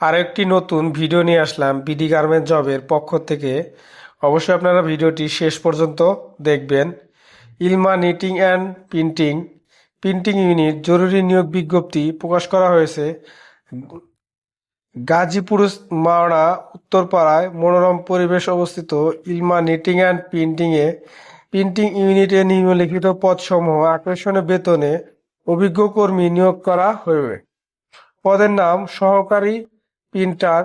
আরেকটি নতুন ভিডিও নিয়ে আসলাম বিডি গার্মেন্ট জবের পক্ষ থেকে। অবশ্যই আপনারা ভিডিওটি শেষ পর্যন্ত দেখবেন। Ilma knitting and printing printing unit জরুরি নিয়োগ বিজ্ঞপ্তি প্রকাশ করা হয়েছে। গাজীপুর মাওনা উত্তরপাড়ায় মনোরম পরিবেশ অবস্থিত ইলমা নিটিং অ্যান্ড প্রিন্টিংয়ে প্রিন্টিং ইউনিটে নিম্নলিখিত পদসমূহ আকর্ষণীয় বেতনে অভিজ্ঞ কর্মী নিয়োগ করা হবে পদের নাম সহকারী প্রিন্টার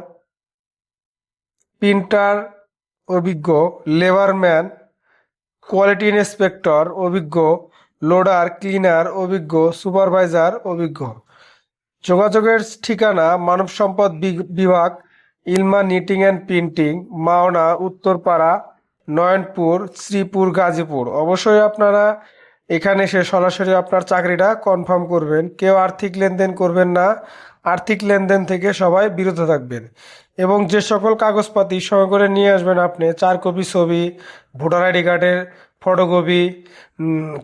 প্রিন্টার অভিজ্ঞ, লেবারম্যান, কোয়ালিটি ইন্সপেক্টর অভিজ্ঞ, লোডার, ক্লিনার অভিজ্ঞ, সুপারভাইজার অভিজ্ঞ। যোগাযোগের ঠিকানা মানব সম্পদ বিভাগ, Ilma knitting and printing, Mawna, Uttarpara, Nayanpur, Sreepur, Gazipur. অবশ্যই আপনারা এখানে এসে সরাসরি আপনার চাকরিটা কনফার্ম করবেন। কেউ আর্থিক লেনদেন করবেন না। আর্থিক লেনদেন থেকে সবাই বিরত থাকবেন। এবং যে সকল কাগজপাতি সঙ্গে করে নিয়ে আসবেন আপনি, চার কপি ছবি, ভোটার আইডি কার্ডের ফটোকপি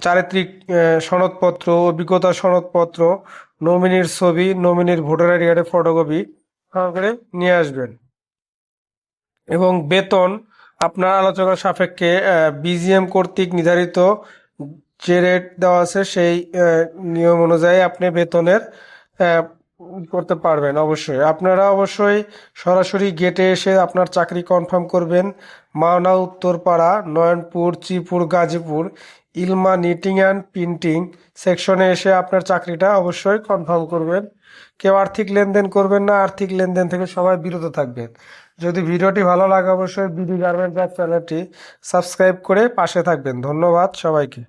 চারিত্রিক সনদপত্র অভিজ্ঞতার সনদপত্র নমিনির ছবি নমিনির ভোটার আইডি কার্ডের ফটোকপি করে নিয়ে আসবেন। এবং বেতন, আপনার আলোচনার সাপেক্ষে বিজিএম কর্তৃক নির্ধারিত যে রেট দেওয়া আছে সেই নিয়ম অনুযায়ী আপনি বেতনের করতে পারবেন অবশ্যই। আপনারা অবশ্যই সরাসরি গেটে এসে আপনার চাকরি কনফার্ম করবেন। Mawna Uttarpara, Nayanpur, চিপুর, Gazipur, Ilma knitting and printing সেকশনে এসে আপনার চাকরিটা অবশ্যই কনফার্ম করবেন। কেউ আর্থিক লেনদেন করবেন না, আর্থিক লেনদেন থেকে সবাই বিরত থাকবেন। যদি ভিডিওটি ভালো লাগে অবশ্যই বিডি গার্মেন্ট চ্যানেলটি সাবস্ক্রাইব করে পাশে থাকবেন। ধন্যবাদ সবাইকে।